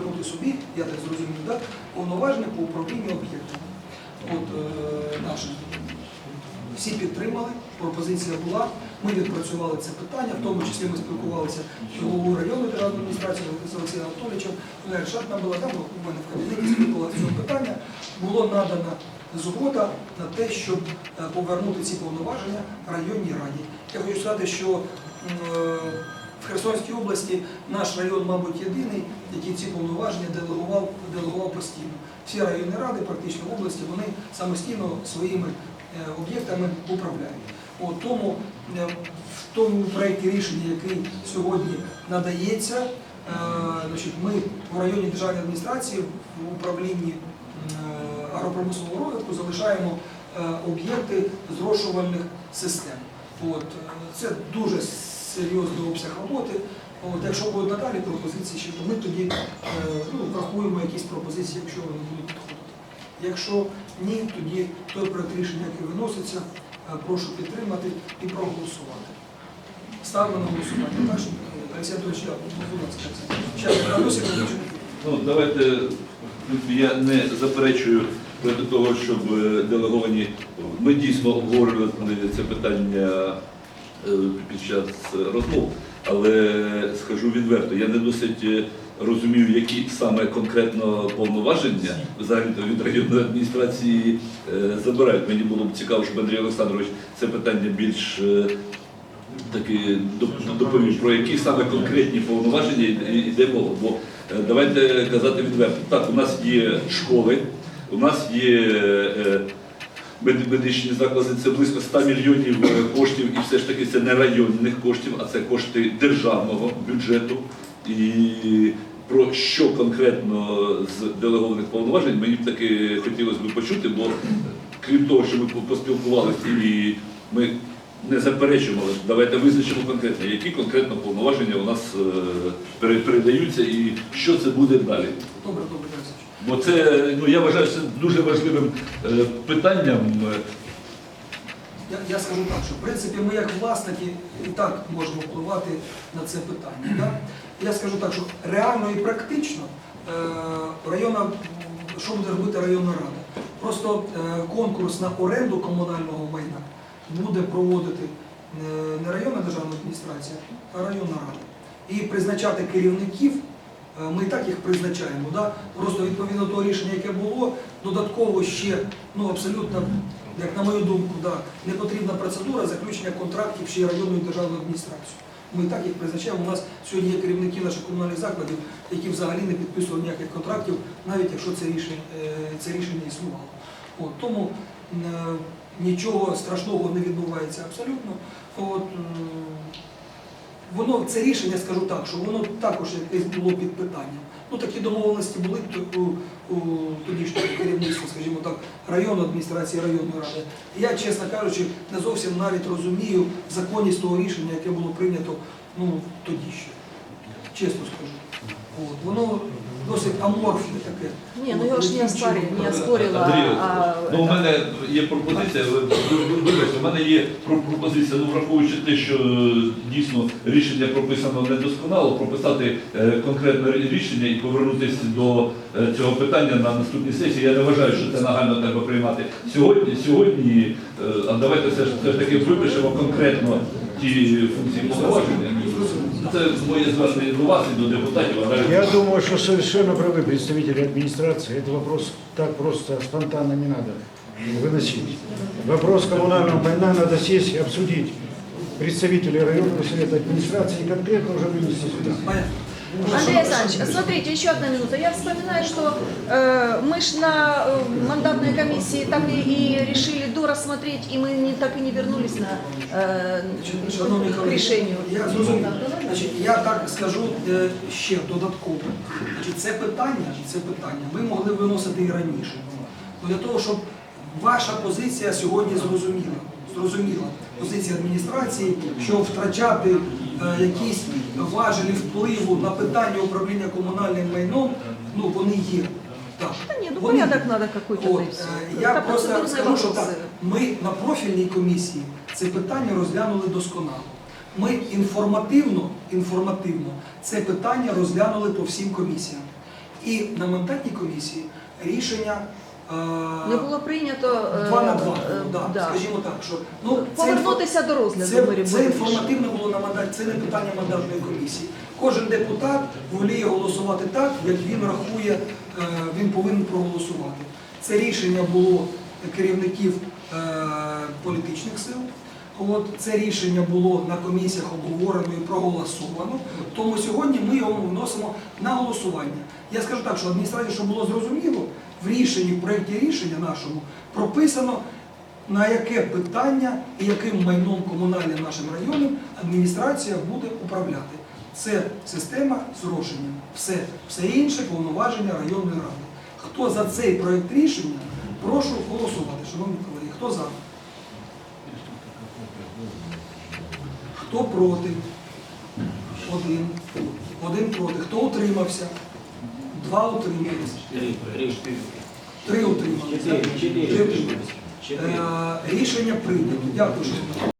повернути собі, я так зрозумів, да, повноваження по управлінню об'єктами. От е, наші. Всі підтримали, пропозиція була. Ми відпрацювали це питання, в тому числі ми спілкувалися з головою районної державної адміністрації з Олексієм Анатолійовичем. Олег Шатна була там, у мене в кабінеті спілкувалися цього питання. Було надана згода на те, щоб е, повернути ці повноваження районній раді. Я хочу сказати, що е, в Херсонській області наш район, мабуть, єдиний, який ці повноваження делегував, делегував постійно. Всі районні ради, практично в області, вони самостійно своїми е, об'єктами управляють. От, тому е, в тому проєкті рішення, який сьогодні надається, е, значить, ми в районі державної адміністрації в управлінні агропромислового розвитку залишаємо об'єкти зрошувальних систем. От, це дуже серйозний обсяг роботи. От, якщо будуть надалі пропозиції, ще, то ми тоді е, ну, врахуємо якісь пропозиції, якщо вони будуть підходити. Якщо ні, тоді той проект рішення, який виноситься, е, прошу підтримати і проголосувати. Ставимо на голосування. Так, що, е, Олексій Анатольович, я, будь ласка, Зараз. Ну, давайте я не заперечую проти того, щоб делеговані. Ми дійсно обговорювали це питання під час розмов, але скажу відверто, я не досить е, розумію, які саме конкретно повноваження взагалі від районної адміністрації е, забирають. Мені було б цікаво, щоб Андрій Олександрович це питання більш е, таки доповів, про які саме конкретні повноваження йде- мова. Бо е, давайте казати відверто. Так, у нас є школи, у нас є е, медичні заклади, це близько 100 мільйонів е, коштів, і все ж таки це не районних коштів, а це кошти державного бюджету. І про що конкретно з делегованих повноважень мені б таки хотілося б почути, бо крім того, що ми поспілкувалися і ми не заперечуємо, але давайте визначимо конкретно, які конкретно повноваження у нас е, передаються і що це буде далі. Добре, добре, Бо це, ну я вважаю, це дуже важливим е, питанням. Е, Я, я скажу так, що в принципі ми як власники і так можемо впливати на це питання. Да? Я скажу так, що реально і практично е, районна, що буде робити районна рада? Просто е, конкурс на оренду комунального майна буде проводити е, не районна державна адміністрація, а районна рада. І призначати керівників Е, Ми і так їх призначаємо. Да? Просто відповідно до того рішення, яке було, додатково ще, ну абсолютно, як на мою думку, да, не потрібна процедура заключення контрактів ще районною державною адміністрацією. Ми і так їх призначаємо. У нас сьогодні є керівники наших комунальних закладів, які взагалі не підписували ніяких контрактів, навіть якщо це рішення, е, це рішення існувало. От, тому нічого страшного не відбувається абсолютно. От, воно це рішення, скажу так, що воно також якесь було під питанням. Ну такі домовленості були у, у тодішньому керівництві, скажімо так, районної адміністрації, районної ради. Я, чесно кажучи, не зовсім навіть розумію законність того рішення, яке було прийнято ну, тоді ще. Чесно скажу. От. Воно досить аморфне таке. Не, ну я уж не яким оспорила, чином, не оспорила. Андрій, а, ну, у мене є пропозиція, ви- ви- ви- вибачте, у мене є про- пропозиція, ну враховуючи те, що е, дійсно рішення прописано недосконало, прописати е, конкретне рішення і повернутися до е, цього питання на наступній сесії. Я не вважаю, що це нагально треба приймати сьогодні. Сьогодні, е, а давайте все ж все ж таки випишемо конкретно ті функції повноваження. Це моє звернення до вас і до депутатів. а далі- Я думаю, что совершенно правы представители администрации. Это вопрос так просто спонтанно не надо выносить. Вопрос коммунального майна надо сесть и обсудить. Представители районного совета администрации и конкретно уже вынести сюда. Понятно. Андрей Александрович, смотрите, еще одна минута. Я вспоминаю, что э, мы ж на э, мандатной комиссии так и, и решили дорассмотреть, и мы не, так и не вернулись на, э, Шановні к колеги, решению. я зрозумів. Значить, я так скажу е, ще додатково. Значить, це питання, це питання ми могли виносити і раніше. Ну, Для того, щоб ваша позиція сьогодні зрозуміла. Зрозуміла позиція адміністрації, що втрачати е, якісь важелі впливу на питання управління комунальним майном, ну вони є. Так. Да нет, ну Вони є. порядок надо какой-то. От, да и всё. е, я Это просто процедурные скажу, що так, вопросы. ми на профільній комісії це питання розглянули досконало. Ми інформативно, інформативно це питання розглянули по всім комісіям. І на мандатній комісії рішення е, не було прийнято е, два на два. е, да, да. Скажімо так, що ну це повернутися до розгляду. це, це будемо інформативно було на мандат, це не питання мандатної комісії. Кожен депутат воліє голосувати так, як він рахує, е, він повинен проголосувати. Це рішення було керівників е, політичних сил. От це рішення було на комісіях обговорено і проголосовано. Тому сьогодні ми його вносимо на голосування. Я скажу так, що адміністрація, щоб було зрозуміло, в рішенні, в проєкті рішення нашому прописано на яке питання і яким майном комунальним нашим районом адміністрація буде управляти. Це система зрошення. Все, все інше повноваження районної ради. Хто за цей проєкт рішення, прошу голосувати, шановні колеги. Хто за? Хто проти? Один. Один проти. Хто утримався? Два утримались. Три Три. Три утримались. Е, Рішення прийнято. Дякую.